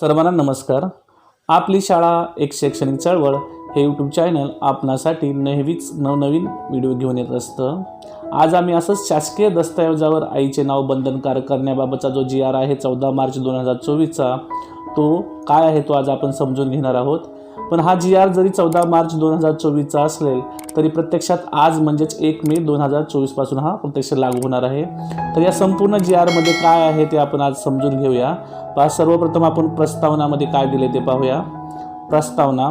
सर्वांना नमस्कार. आपली शाळा एक शैक्षणिक चळवळ हे यूट्यूब चॅनल आपणासाठी नेहमीच नवनवीन व्हिडिओ घेऊन येत असतं. आज आम्ही असंच शासकीय दस्तऐवजावर आईचे नाव बंधनकारक करण्याबाबतचा जो जी आर आहे चौदा मार्च दोन हजार चोवीसचा तो काय आहे तो आज आपण समजून घेणार आहोत. पण हा जी आर जरी चौदा मार्च दोन हजार चोवीसचा असेल तरी प्रत्यक्षात आज म्हणजेच एक मे दोन हजार चोवीसपासून हा प्रत्यक्ष लागू होणार आहे. तर या संपूर्ण जी आरमध्ये काय आहे ते आपण आज समजून घेऊया. पहा सर्वप्रथम आपण प्रस्तावनामध्ये काय दिले ते पाहूया. प्रस्तावना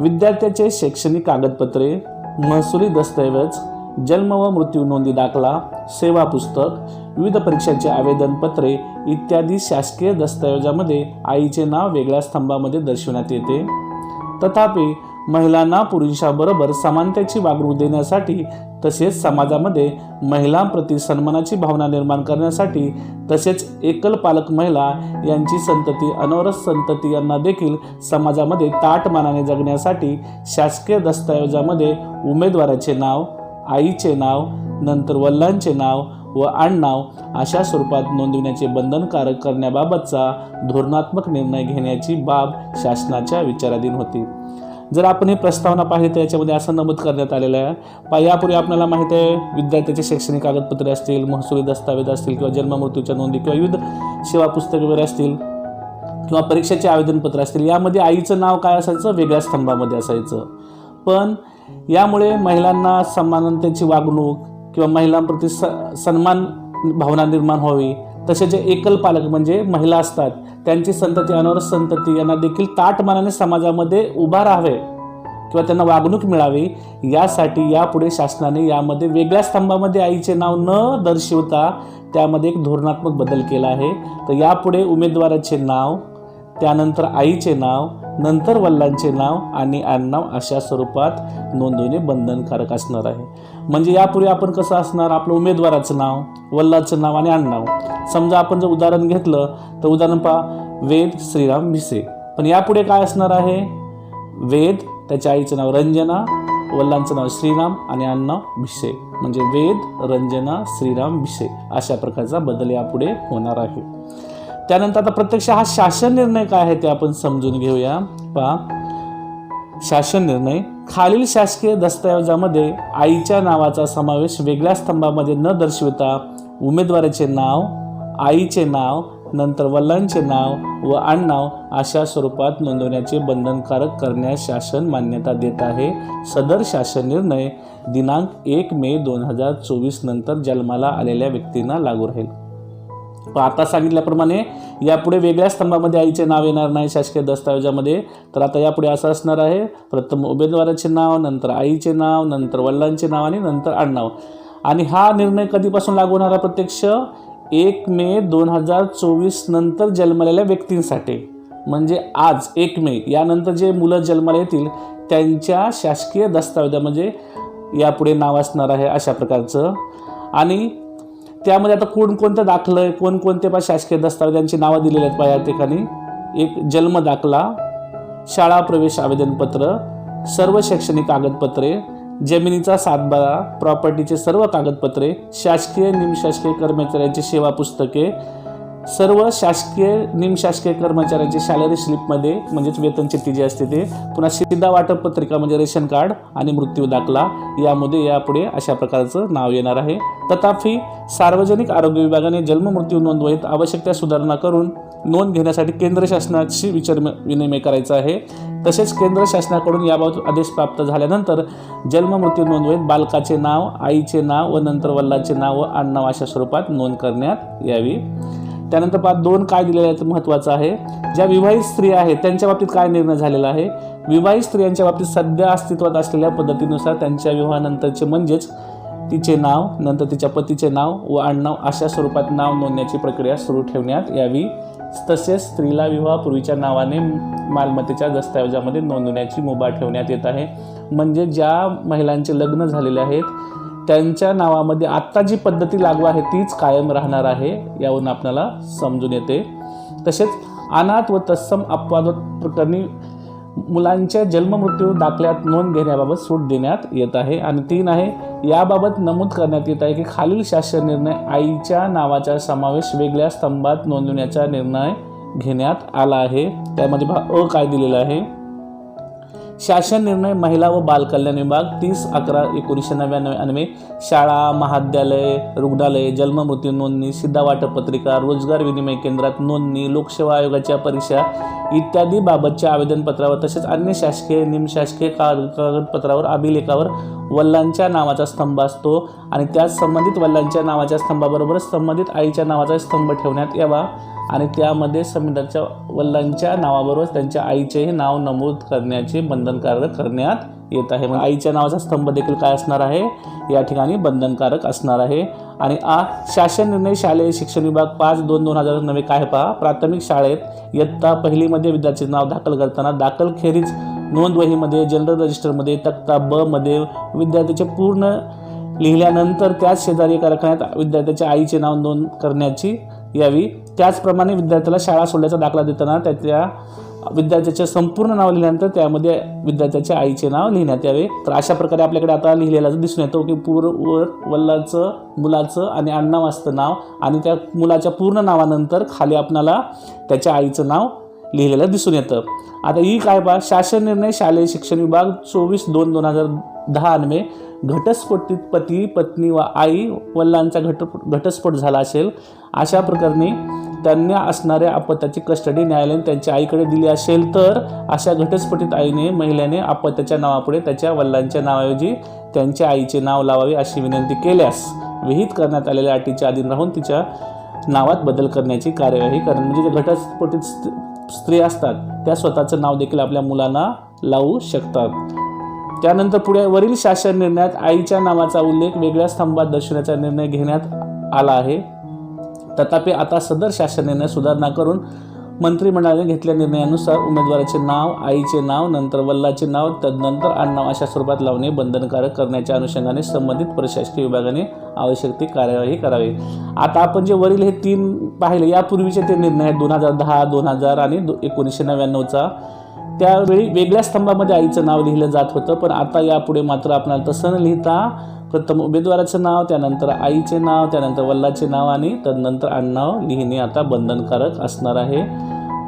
विद्यार्थ्याचे शैक्षणिक कागदपत्रे महसुली दस्तऐवज जन्म व मृत्यू नोंदी दाखला सेवा पुस्तक विविध परीक्षांचे आवेदनपत्रे इत्यादी शासकीय दस्तऐवजामध्ये आईचे नाव वेगळ्या स्तंभामध्ये दर्शवण्यात येते. तथापि महिलांना पुरुषाबरोबर समानतेची वागणूक देण्यासाठी तसेच समाजामध्ये महिलांप्रती सन्मानाची भावना निर्माण करण्यासाठी तसेच एकल पालक महिला यांची संतती अनवरस संतती यांना देखील समाजामध्ये ताटमानाने जगण्यासाठी शासकीय दस्तऐवजामध्ये उमेदवाराचे नाव आईचे नाव नंतर वल्लांचे नाव व आडनाव अशा स्वरूपात नोंदविण्याचे बंधनकारक करण्याबाबतचा धोरणात्मक निर्णय घेण्याची बाब शासनाच्या विचाराधीन होती. जर आपण हे प्रस्तावना पाहिली तर याच्यामध्ये असं नमूद करण्यात आलेलं आहे. पा यापूर्वी आपल्याला माहिती आहे विद्यार्थ्याचे शैक्षणिक कागदपत्रे असतील महसुली दस्तावेज असतील किंवा जन्ममृत्यूच्या नोंदी किंवा विविध सेवा पुस्तके वगैरे असतील किंवा परीक्षेचे आवेदनपत्र असतील यामध्ये आईचं नाव काय असायचं? वेगळ्या स्तंभामध्ये असायचं. पण यामुळे महिलांना समानतेची वागणूक किंवा महिलांप्रती स सन्मान भावना निर्माण व्हावी. तसे जे एकल पालक म्हणजे महिला असतात त्यांची संतती अनवरत संतती यांना देखील ताटमानाने समाजामध्ये उभा राहावे किंवा त्यांना वागणूक मिळावी यासाठी यापुढे शासनाने यामध्ये वेगळ्या स्तंभामध्ये आईचे नाव न दर्शवता त्यामध्ये एक धोरणात्मक बदल केला आहे. तर यापुढे उमेदवाराचे नाव त्यानंतर आईचे नाव नंतर वल्लांचे नाव आणि आडनाव अशा स्वरूपात नोंदवणे बंधनकारक असणार आहे. म्हणजे यापूर्वी आपण कसं असणार? आपलं उमेदवाराचं नाव वल्लाचं नाव आणि आडनाव. समजा आपण जर उदाहरण घेतलं तर उदाहरण पहा वेद श्रीराम भिसे. पण यापुढे काय असणार आहे? वेद त्याच्या आईचं नाव रंजना वल्लांचं नाव श्रीराम आणि आडनाव भिसे. म्हणजे वेद रंजना श्रीराम भिसे. अशा प्रकारचा बदल यापुढे होणार आहे. त्यानंतर आता प्रत्यक्ष हा शासन निर्णय काय आहे ते आपण समजून घेऊया. पहा. शासन निर्णय. खालील शासकीय दस्तऐवजामध्ये आईच्या नावाचा समावेश वेगळ्या स्तंभामध्ये न दर्शवता उमेदवाराचे नाव आईचे नाव नंतर वल्लांचे नाव व आडनाव अशा स्वरूपात नोंदवण्याचे बंधनकारक करण्यास शासन मान्यता देत आहे. सदर शासन निर्णय दिनांक एक मे दोन हजार चोवीस नंतर जन्माला आलेल्या व्यक्तींना लागू राहील. आता सांगितल्याप्रमाणे यापुढे वेगळ्या स्तंभामध्ये आईचे नाव येणार नाही शासकीय दस्तावेजामध्ये. तर आता यापुढे असं असणार आहे. प्रथम उमेदवाराचे नाव नंतर आईचे नाव नंतर वडिलांचे नाव आणि नंतर आडनाव. आणि हा निर्णय कधीपासून लागू होणार आहे प्रत्यक्ष? एक मे दोन हजार चोवीस नंतर जन्मलेल्या व्यक्तींसाठी. म्हणजे आज एक मे. यानंतर जे मुलं जन्माला येतील त्यांच्या शासकीय दस्तावेजामध्ये यापुढे नाव असणार आहे अशा प्रकारचं. आणि त्यामध्ये आता कोणकोणतं दाखलं आहे कोणकोणते पा शासकीय दस्तावेजांची नावं दिलेली आहेत पहा या ठिकाणी. एक जन्म दाखला शाळा प्रवेश आवेदनपत्र सर्व शैक्षणिक कागदपत्रे जमिनीचा सातबारा प्रॉपर्टीचे सर्व कागदपत्रे शासकीय निमशासकीय कर्मचाऱ्यांची सेवा पुस्तके सर्व शासकीय निमशासकीय कर्मचाऱ्यांची सॅलरी स्लिपमध्ये म्हणजेच वेतन चिठ्ठी जी असते ते पुन्हा सिद्धा वाटप पत्रिका म्हणजे रेशन कार्ड आणि मृत्यू दाखला यामध्ये यापुढे अशा प्रकारचं नाव येणार आहे. तथापि सार्वजनिक आरोग्य विभागाने जन्म मृत्यू नोंदवहीत आवश्यक त्या सुधारणा करून नोंद घेण्यासाठी केंद्र शासनाशी विचार विनिमय करायचा आहे. तसेच केंद्र शासनाकडून याबाबत आदेश प्राप्त झाल्यानंतर जन्म मृत्यू नोंदवहीत बालकाचे नाव आईचे नाव व नंतर वल्लाचे नाव व आडनाव अशा स्वरूपात नोंद करण्यात यावी. त्यानंतर पाच दोन काय दिलेले आहेत महत्त्वाचं आहे. ज्या विवाहित स्त्रिया आहेत त्यांच्या बाबतीत काय निर्णय झालेला आहे? विवाहित स्त्रियांच्या बाबतीत सध्या अस्तित्वात असलेल्या पद्धतीनुसार त्यांच्या विवाहानंतरचे म्हणजेच तिचे नाव नंतर तिच्या पतीचे नाव व आडनाव अशा स्वरूपात नाव नोंदण्याची प्रक्रिया सुरू ठेवण्यात यावी. तसेच स्त्रीला विवाहापूर्वीच्या नावाने मालमत्तेच्या दस्तऐवजामध्ये नोंदवण्याची मुभा ठेवण्यात येत आहे. म्हणजे ज्या महिलांचे लग्न झालेले आहेत त्यांच्या नावामध्ये आत्ता जी पद्धती लागू आहे तीच कायम राहणार आहे यावरून आपल्याला समजून येते. तसेच अनाथ व तत्सम अपवाद प्रकरणी मुलांच्या जन्ममृत्यू दाखल्यात नोंद घेण्याबाबत सूट देण्यात येत आहे. आणि तीन आहे याबाबत नमूद करण्यात येत आहे की खालील शासन निर्णय आईच्या नावाचा समावेश वेगळ्या स्तंभात नोंदवण्याचा निर्णय घेण्यात आला आहे. त्यामध्ये भा अ काय दिलेलं आहे? शासन निर्णय महिला व बालकल्याण विभाग तीस अकरा एकोणीसशे नव्याण्णव अन्वे शाळा महाविद्यालय रुग्णालय जन्ममृत्यू नोंदणी सिद्धावाटप पत्रिका रोजगार विनिमय केंद्रात नोंदणी लोकसेवा आयोगाच्या परीक्षा इत्यादी बाबतच्या आवेदनपत्रावर तसेच अन्य शासकीय निमशासकीय कागदपत्रावर अभिलेखावर वल्लांच्या नावाचा स्तंभ असतो आणि त्यास संबंधित वल्लांच्या नावाच्या स्तंभाबरोबर संबंधित आईच्या नावाचा स्तंभ ठेवण्यात यावा. आणि त्यामध्ये संविधानच्या वल्लांच्या नावाबरोबर त्यांच्या आईचेही नाव नमूद करण्याचे बंधनकारक करण्यात येत आहे. मग आईच्या नावाचा स्तंभ देखील काय असणार आहे? या ठिकाणी बंधनकारक असणार आहे. आणि आ शासन निर्णय शालेय शिक्षण विभाग पाच दोन दोन हजार नवे काय पहा? प्राथमिक शाळेत इयत्ता पहिलीमध्ये विद्यार्थ्याचे नाव दाखल करताना दाखल खेरीज नोंदवहीमध्ये जनरल रजिस्टरमध्ये तक्ता ब मध्ये विद्यार्थ्याचे पूर्ण लिहिल्यानंतर त्याच शेजारी कारखान्यात विद्यार्थ्याच्या आईचे नाव नोंद करण्याची यावी. त्याचप्रमाणे विद्यार्थ्याला शाळा सोडल्याचा दाखला देताना त्याच्या विद्यार्थ्याचे संपूर्ण नाव लिहिल्यानंतर त्यामध्ये विद्यार्थ्याच्या आईचे नाव लिहिण्यात यावे. तर अशा प्रकारे आपल्याकडे आता लिहिलेलं दिसून येतो की पूर्वर वर वल्लाचं मुलाचं आणि अण्णा वाजतं नाव आणि त्या मुलाच्या पूर्ण नावानंतर खाली आपणाला त्याच्या आईचं नाव लिहिलेलं दिसून येतं. आता ही काय पहा शासन निर्णय शालेय शिक्षण विभाग चोवीस दोन दोन हजार दहा अन्वे घटस्फोटीत पती पत्नी व आई वडिलांचा घट घटस्फोट झाला असेल अशा प्रकरणी त्यांना असणाऱ्या अपत्याची कस्टडी न्यायालयाने त्यांच्या आईकडे दिली असेल तर अशा घटस्फोटीत आईने महिलेने अपत्याच्या नावापुढे त्याच्या वडिलांच्या नावाऐवजी त्यांच्या आईचे नाव लावावे अशी विनंती केल्यास विहित करण्यात आलेल्या अटीच्या अधीन राहून तिच्या नावात बदल करण्याची कार्यवाही करणं म्हणजे घटस्फोटीत स्त्री असतात त्या स्वतःचं नाव देखील आपल्या मुलांना लावू शकतात. त्यानंतर पुढे वरील शासन निर्णयात आईच्या नावाचा उल्लेख वेगळ्या स्तंभात दर्शवण्याचा निर्णय घेण्यात आला आहे. तथापि आता सदर शासन निर्णय सुधारणा करून मंत्रिमंडळाने घेतलेल्या निर्णयानुसार उमेदवाराचे नाव आईचे नाव नंतर वल्लाचे नाव तदनंतर आडनाव अशा स्वरूपात लावणे बंधनकारक करण्याच्या अनुषंगाने संबंधित प्रशासकीय विभागाने आवश्यक ती कार्यवाही करावी. आता आपण जे वरील हे तीन पाहिले यापूर्वीचे ते निर्णय आहेत. दोन हजार दहा दोन हजार आणि एकोणीसशे नव्याण्णवचा. त्यावेळी वेगळ्या स्तंभामध्ये आईचं नाव लिहिलं जात होतं पण आता यापुढे मात्र आपल्याला तसं न लिहिता प्रथम उमेदवाराचं नाव त्यानंतर आईचे नाव त्यानंतर वल्लाचे नाव आणि तदनंतर आडनाव लिहिणे आता बंधनकारक असणार आहे.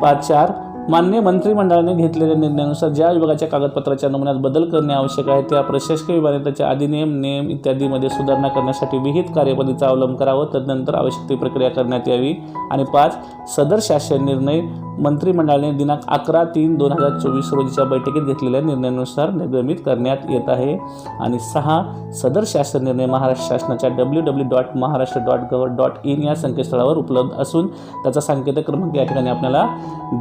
पाच चार मान्य मंत्रिमंडळाने घेतलेल्या निर्णयानुसार ज्या विभागाच्या कागदपत्राच्या नमुन्यात बदल करणे आवश्यक आहे त्या प्रशासकीय विभागाने त्याच्या अधिनियम नियम इत्यादीमध्ये सुधारणा करण्यासाठी विहित कार्यपद्धतीचा अवलंब करावा. तदनंतर आवश्यक ती प्रक्रिया करण्यात यावी. आणि पाच सदर शासन निर्णय मंत्रिमंडळाने दिनांक अकरा तीन दोन हजार चोवीस रोजीच्या बैठकीत घेतलेल्या निर्णयानुसार निर्गमित करण्यात येत आहे. आणि सहा सदर शासन निर्णय महाराष्ट्र शासनाच्या W W dot Maharashtra dot gov dot in या संकेतस्थळावर उपलब्ध असून त्याचा सांकेतिक क्रमांक या ठिकाणी आपल्याला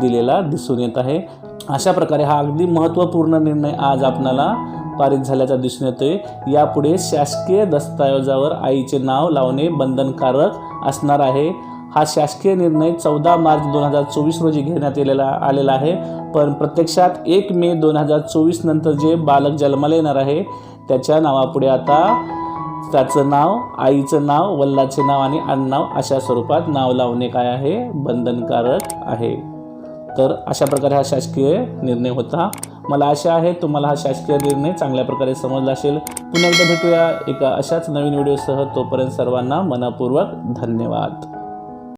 दिलेला दिसून येत आहे. अशा प्रकारे हा अगदी महत्त्वपूर्ण निर्णय आज आपणाला पारित झाल्याचा दिसून येतोय. यापुढे शासकीय दस्तऐवजावर आईचे नाव लावणे बंधनकारक असणार आहे. हा शासकीय निर्णय चौदा मार्च दोन हजार चोवीस रोजी घेण्यात येलेला आलेला आहे. पण प्रत्यक्षात एक मे दोन हजार चोवीस नंतर जे बालक जन्माला येणार आहे त्याच्या नावापुढे आता त्याचं नाव आईचं नाव वल्लाचे नाव आणि आडनाव अशा स्वरूपात नाव लावणे काय आहे? बंधनकारक आहे. तर अशा प्रकारे हा शासकीय निर्णय होता. मला आशा आहे तुम्हाला हा शासकीय निर्णय चांगल्या प्रकारे समजला असेल. पुन्हा एकदा भेटूया एका अशाच नवीन व्हिडिओसह. तोपर्यंत सर्वांना मनपूर्वक धन्यवाद.